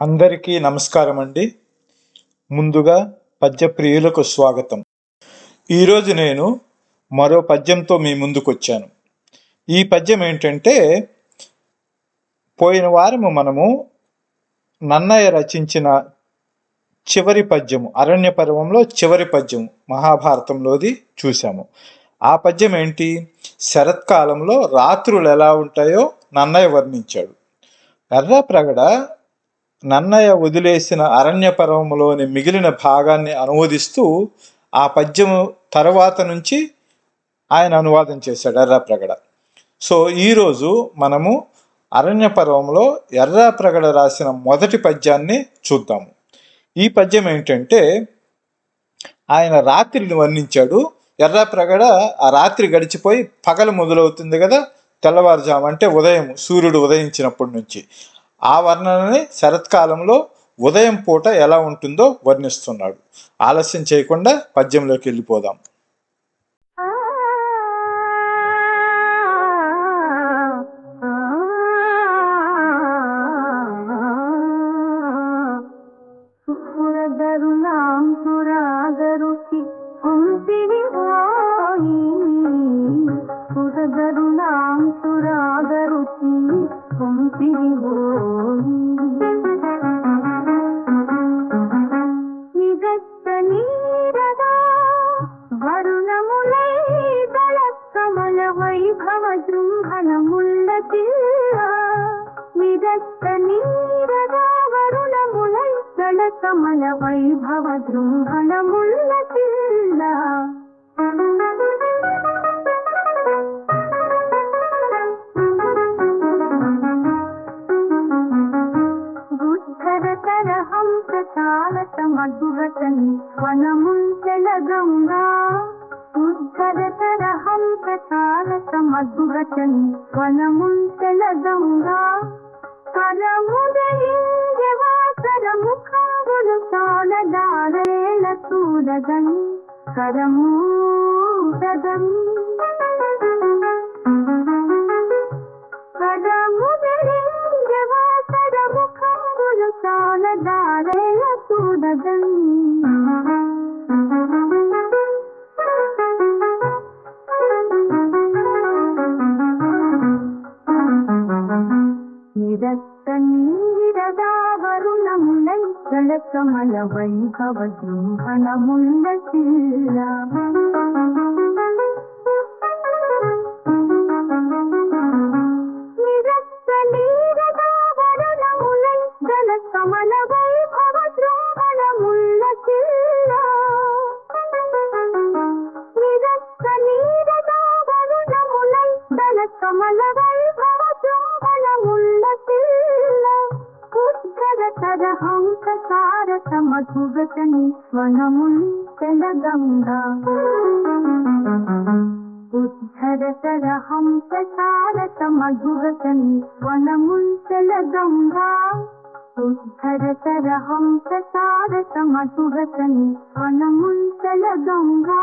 అందరికీ నమస్కారం అండి ముందుగా పద్య ప్రియులకు స్వాగతం. ఈరోజు నేను మరో పద్యంతో మీ ముందుకు వచ్చాను ఈ పద్యం ఏంటంటే పోయిన వారము మనము నన్నయ్య రచించిన చివరి పద్యము అరణ్య పర్వంలో చివరి పద్యము మహాభారతంలోది చూసాము ఆ పద్యం ఏంటి? శరత్కాలంలో రాత్రులు ఎలా ఉంటాయో నన్నయ్య వర్ణించాడు. ఎర్రప్రగడ నన్నయ్య వదిలేసిన అరణ్య పర్వములోని మిగిలిన భాగాన్ని అనువదిస్తూ ఆ పద్యము తర్వాత నుంచి ఆయన అనువాదం చేశాడు ఎర్రప్రగడ సో ఈరోజు మనము అరణ్య పర్వంలో ఎర్రప్రగడ రాసిన మొదటి పద్యాన్ని చూద్దాము. ఈ పద్యం ఏంటంటే ఆయన రాత్రిని వర్ణించాడు. ఎర్రప్రగడ ఆ రాత్రి గడిచిపోయి పగలు మొదలవుతుంది కదా తెల్లవారుజాము అంటే ఉదయం సూర్యుడు ఉదయించినప్పటి నుంచి. ఆ వర్ణనని శరత్కాలంలో ఉదయం పూట ఎలా ఉంటుందో వర్ణిస్తున్నాడు. ఆలస్యం చేయకుండా పద్యంలోకి వెళ్ళిపోదాం. రుచి వైభవ జృంభణముల్ల విరక్త నీరదావరుణములై దళ కమల వైభవ జృంభణముల్ల చాలత మధురతని వనముంచెల గంగా బుద్ధరతర హంస చాలత మధురతని వనముంచెల గంగా వాసర ముఖములు చాలదారేల చూడగని కరమూడగని కరముదరింగే వాసర కమల వైభవ జృంభణముల్ల కమల వైభవ జృంభణముల్ల నిరస్త నీరదావరుణములై కమల వైభవ रघुवचनि स्वनमुनिगङ्गा उद्धरतरहं प्रसारत मधुवचनि स्वनमुनिगङ्गा उद्धरतरहं प्रसारत मधुवचनि स्वनमुनिगङ्गा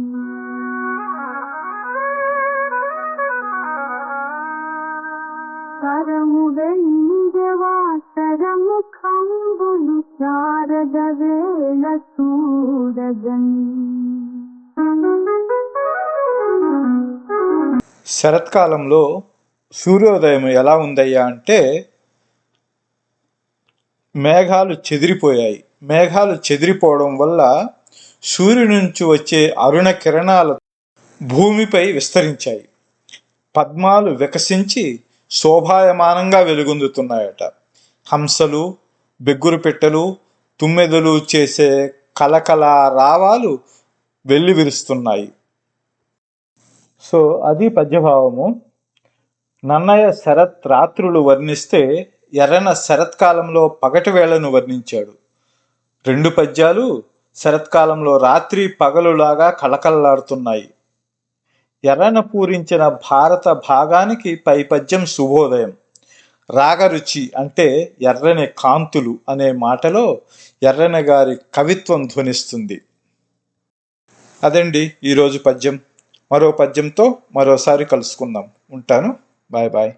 వాసర శారద వేళ శరత్కాలంలో సూర్యోదయం ఎలా ఉందయ్యా అంటే మేఘాలు చెదిరిపోయాయి. మేఘాలు చెదిరిపోవడం వల్ల సూర్యుడి నుంచి వచ్చే అరుణ కిరణాలు భూమిపై విస్తరించాయి. పద్మాలు వికసించి శోభాయమానంగా వెలుగొందుతున్నాయట. హంసలు బెగ్గురు పెట్టెలు తుమ్మెదలు చేసే కలకల రావాలు వెల్లివిరుస్తున్నాయి సో అది పద్యభావము. నన్నయ్య శరత్ రాత్రులు వర్ణిస్తే ఎర్రన శరత్కాలంలో పగటి వేళను వర్ణించాడు. రెండు పద్యాలు శరత్కాలంలో రాత్రి పగలులాగా కళకళలాడుతున్నాయి. ఎర్రన పూరించిన భారత భాగానికి పై పద్యం శుభోదయం. రాగరుచి అంటే ఎర్రని కాంతులు అనే మాటలో ఎర్రన గారి కవిత్వం ధ్వనిస్తుంది. అదండి ఈరోజు పద్యం. మరో పద్యంతో మరోసారి కలుసుకుందాం. ఉంటాను. Bye bye.